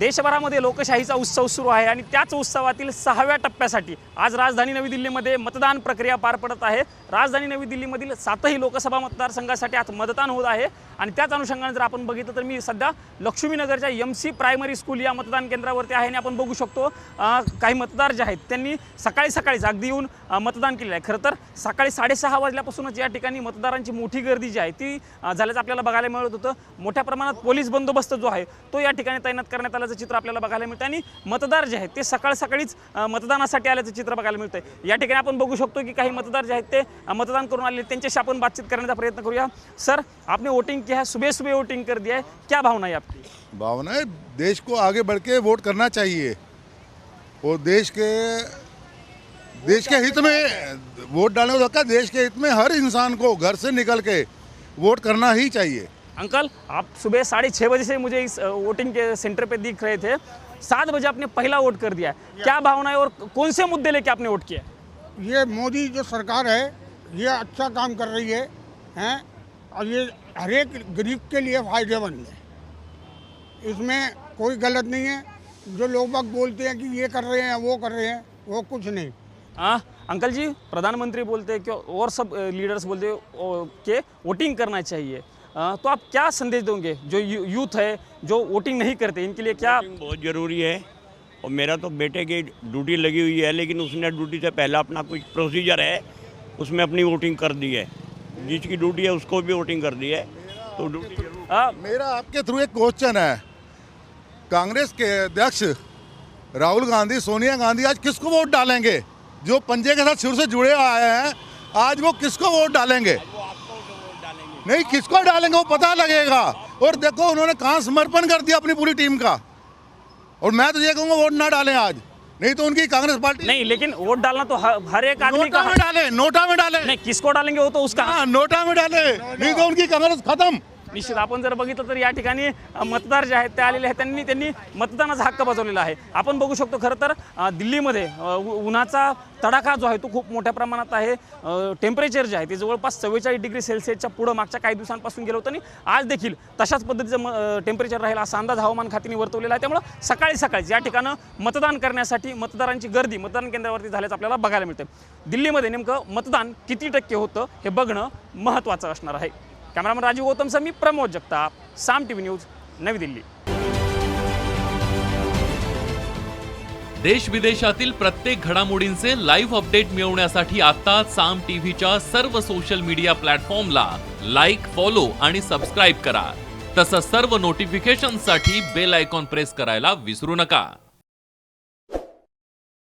देशभरामध्ये लोकशाहीचा उत्सव सुरू आहे आणि त्याच उत्सवातील सहाव्या टप्प्यासाठी आज राजधानी नवी दिल्लीमध्ये मतदान प्रक्रिया पार पडत आहे. राजधानी नवी दिल्लीमधील सातही लोकसभा मतदारसंघासाठी आज मतदान होत आहे आणि त्याच अनुषंगाने जर आपण बघितलं तर मी सध्या लक्ष्मीनगरच्या एम सी प्रायमरी स्कूल या मतदान केंद्रावरती आहे आणि आपण बघू शकतो काही मतदार जे आहेत त्यांनी सकाळी सकाळीच अगदी येऊन मतदान केलेलं आहे. खरं तर सकाळी साडेसहा वाजल्यापासूनच या ठिकाणी मतदारांची मोठी गर्दी जी आहे ती झाल्याचं आपल्याला बघायला मिळत होतं. मोठ्या प्रमाणात पोलीस बंदोबस्त जो आहे तो या ठिकाणी तैनात करण्यात आला आल्याचं चित्र आपल्याला बघायला मिळतं आणि मतदार जे आहेत ते सकाळ सकाळीच मतदानासाठी आल्याचं चित्र बघायला मिळतं या ठिकाणी आपण बघू शकतो की काही मतदार जे आहेत ते मतदान करून आले त्यांच्याशी आपण बातचीत करण्याचा प्रयत्न करूया. सर आपने वोटिंग किया है सुबह सुबह वोटिंग कर दिया है क्या भावना है आपकी? भावना है देश को आगे बढ़ के वोट करना चाहिए. और देश के देश के हित में वोट डालने का देश के हित में हर इंसान को घर से निकल के वोट करना ही चाहिए. अंकल आप सुबह साढ़े छः बजे से मुझे इस वोटिंग के सेंटर पे दिख रहे थे। सात बजे आपने पहला वोट कर दिया। क्या भावना है और कौन से मुद्दे लेके आपने वोट किया? ये मोदी जो सरकार है ये अच्छा काम कर रही है हैं? और ये हर एक गरीब के लिए फ़ायदेमंद है। इसमें कोई गलत नहीं है। जो लोग बाग बोलते हैं कि ये कर रहे हैं वो कर रहे हैं वो कुछ नहीं। हाँ अंकल जी प्रधानमंत्री बोलते हैं कि और सब लीडर्स बोलते हैं कि वोटिंग करना चाहिए। तो आप क्या संदेश दोगे? जो यूथ है जो वोटिंग नहीं करते इनके लिए क्या बहुत ज़रूरी है। और मेरा तो बेटे की ड्यूटी लगी हुई है लेकिन उसने ड्यूटी से पहला अपना कुछ प्रोसीजर है उसमें अपनी वोटिंग कर दी है। जिसकी ड्यूटी है उसको भी वोटिंग कर दी है। तो ड्यूटी मेरा आपके थ्रू एक क्वेश्चन है। कांग्रेस के अध्यक्ष राहुल गांधी सोनिया गांधी आज किसको वोट डालेंगे? जो पंजे के साथ शुरू से जुड़े आए हैं आज वो किसको वोट डालेंगे? नहीं किसको डालेंगे वो पता लगेगा। और देखो उन्होंने कहाँ समर्पण कर दिया अपनी पूरी टीम का। और मैं तो ये कहूँगा वोट ना डालें आज। नहीं तो उनकी कांग्रेस पार्टी नहीं लेकिन वोट डालना तो हर, एक आदमी नोटा में डाले नोटा में डाले। नहीं किसको डालेंगे वो तो उसका हाँ नोटा में डाले। नहीं तो उनकी कांग्रेस खत्म। निश्चित आपण जर बघितलं तर या ठिकाणी मतदार जे आहेत ते आलेले आहेत. त्यांनी त्यांनी मतदानाचा हक्क बजावलेला आहे. आपण बघू शकतो खरं तर दिल्लीमध्ये उ- उन्हाचा तडाखा जो आहे तो खूप मोठ्या प्रमाणात आहे. टेम्परेचर जे आहे ते जवळपास चव्वेचाळीस डिग्री सेल्सिअसच्या पुढं मागच्या काही दिवसांपासून गेलं होतं आणि आज देखील तशाच पद्धतीचं म टेम्परेचर राहील. असा अंदाज हवामान खात्याने वर्तवलेला आहे. त्यामुळं सकाळी सकाळीच या ठिकाणं मतदान करण्यासाठी मतदारांची गर्दी मतदान केंद्रावरती झाल्याचं आपल्याला बघायला मिळतं दिल्लीमध्ये नेमकं मतदान किती टक्के होतं हे बघणं महत्त्वाचं असणार आहे. कॅमेरामन राजीव गौतमसह मी Pramod Jagtap Saam T V news Navi Delhi. देश विदेशातील प्रत्येक घडामोडींचे लाईव्ह अपडेट मिळवण्यासाठी आता साम टीव्हीच्या सर्व सोशल मीडिया प्लॅटफॉर्मला लाईक फॉलो आणि सबस्क्राईब करा. तसंच सर्व नोटिफिकेशनसाठी बेल आयकॉन प्रेस करायला विसरू नका.